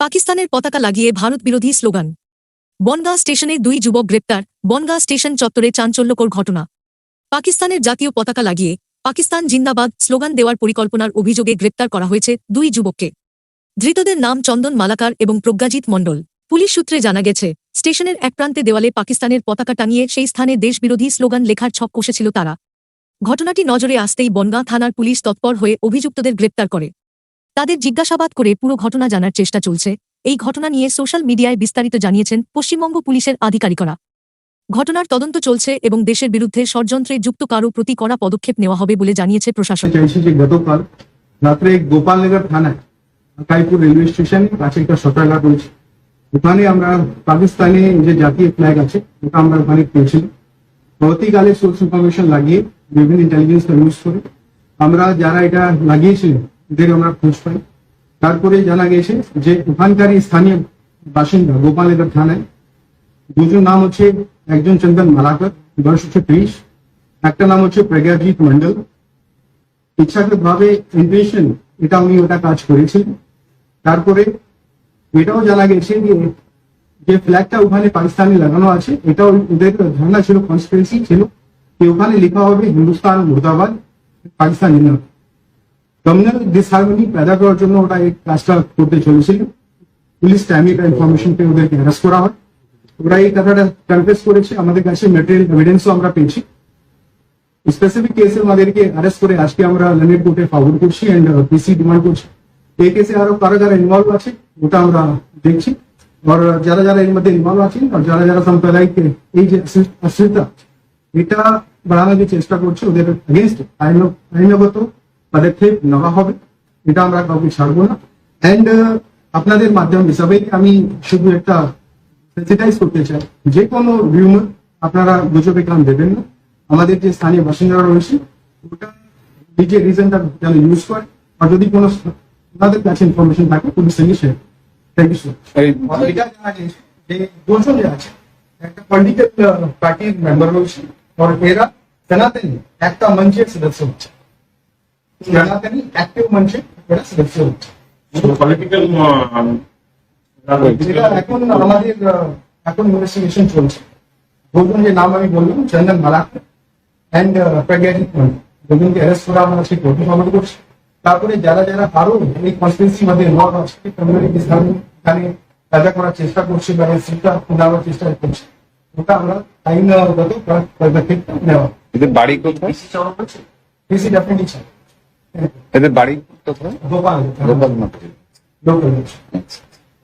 পাকিস্তানের পতাকা লাগিয়ে ভারত বিরোধী স্লোগান। বনগাঁ স্টেশনে দুই যুবক গ্রেপ্তার, বনগাঁ স্টেশন চত্বরে চাঞ্চল্যকর ঘটনা। পাকিস্তানের জাতীয় পতাকা লাগিয়ে পাকিস্তান জিন্দাবাদ স্লোগান দেওয়ার পরিকল্পনার অভিযোগে গ্রেপ্তার করা হয়েছে দুই যুবককে। ধৃতদের নাম চন্দন মালাকার এবং প্রজ্ঞাজিৎ মণ্ডল। পুলিশ সূত্রে জানা গেছে, স্টেশনের এক প্রান্তে দেওয়ালে পাকিস্তানের পতাকা টাঙিয়ে সেই স্থানে দেশবিরোধী স্লোগান লেখার ছক কষেছিল তারা। ঘটনাটি নজরে আসতেই বনগাঁ থানার পুলিশ তৎপর হয়ে অভিযুক্তদের গ্রেপ্তার করে। তাদের জিজ্ঞাসাবাদ করে পুরো ঘটনা জানার চেষ্টা চলছে। এই ঘটনা নিয়ে সোশ্যাল মিডিয়ায় বিস্তারিত জানিয়েছেন পশ্চিমবঙ্গ পুলিশের আধিকারিকরা। ঘটনার তদন্ত চলছে এবং দেশের বিরুদ্ধে ষড়যন্ত্রে যুক্ত কারও প্রতি কড়া পদক্ষেপ নেওয়া হবে বলে জানিয়েছে প্রশাসন। রাত্রে গোপালনগর থানায়, কাইপুর রেলওয়ে স্টেশনে কাছে একটা সতর্কা করেছি ওখানে আমরা পাকিস্তানে যে জাতীয় ফ্ল্যাগ আছে, ওটা আমরা ওখানে পেয়েছিলাম। পরবর্তীকালে সোর্স ইনফরমেশন লাগিয়ে বিভিন্ন ইন্টেলিজেন্স ইউজ করে আমরা যারা এটা লাগিয়েছিলেন এদের আমরা খোঁজ পাই। তারপরে জানা গেছে যে ওখানকারই স্থানীয় বাসিন্দা গোপালনগর থানায়। দুজন নাম হচ্ছে একজন চন্দন মালাকর, বয়স হচ্ছে ত্রিশ। একটা নাম হচ্ছে প্রজ্ঞাজিৎ মন্ডল ইচ্ছাকৃত ভাবে ইন্টেনশন এটা উনি ওটা কাজ করেছিলেন তারপরে এটাও জানা গেছে যে যে ফ্ল্যাগটা ওখানে পাকিস্তানে লাগানো আছে, এটাও ওদের ধারণা ছিল কনস্পিরেসি ছিল যে ওখানে লেখা হবে হিন্দুস্তান, মুর্দাবাদ, পাকিস্তান কমিউনাল ডিসহারমনি পেদা করার জন্য ওটা এই কাজটা করতে চলেছিল পুলিশ টাইমে এটা ইনফরমেশন পেয়ে ওদেরকে অ্যারেস্ট করা হয় ওরা এই কথাটা কনফেস করেছে আমাদের কাছে মেটেরিয়াল এভিডেন্সও আমরা পেয়েছি স্পেসিফিক কেসে আমাদেরকে অ্যারেস্ট করে আজকে আমরা লন্ডন কোর্টে ফরওয়ার্ড করছি এন্ড পিসি ডিমান্ড করছি এই কেসে আরও কারা যারা ইনভলভ আছে ওটা আমরা দেখছি আর যারা যারা এর মধ্যে ইনভলভ আছেন আর যারা যারা সাম্প্রদায়িক এই যে অশ্রিতা এটা বাড়ানোর যে চেষ্টা করছে ওদের এগেনস্ট আইন আইনগত পদক্ষেপ নেওয়া হবে। এটা আমরা কাউকে ছাড়বো না। এন্ড আপনাদের মাধ্যম হিসাবে আমি শুধু একটা সেন্সিটাইজ করতে চাই। যে কোনো রিউমার আপনারা গুজবে কান দেবেন না। আমাদের যে স্থানীয় বাসিন্দারা রয়েছে ওটা নিজের রিজনটা যেন ইউজ করে। আর যদি কোনো ওনাদের কাছে ইনফরমেশন থাকে পুলিশ সঙ্গে শেয়ার থ্যাংক ইউ এই এটা জানা যে দুজন আছে। একটা পলিটিক্যাল পার্টির মেম্বার রয়েছে। আর এরা সনাতনী একটা মঞ্চের সদস্য হচ্ছে। সনাতনী অ্যাক্টিভ মঞ্চে এরা সদস্য হচ্ছে। পলিটিক্যাল যেটা এখন আমাদের আহ, এখন ইনভেস্টিগেশন চলছে। দুজন যে নাম আমি বললাম চন্দন মালাক অ্যান্ড প্রজ্ঞাজিৎ মন্ডল দুজনকে অ্যারেস্ট করা আমরা সেই কোর্টে ফরওয়ার্ড করছি তারপরে যারা যারা আরও এই কনস্পিরেসি মধ্যে ইনভলভ আছে কমিউনিটি এখানে কাজা করার চেষ্টা করছে বা এই সিটটা নেওয়ার চেষ্টা করছে। ওটা আমরা আইনগত পদক্ষেপ নেওয়া এদের বাড়ি কোথায়? পিসি ডেফিনেটলি এদের বাড়ি কোথায়? গোপাল লোকাল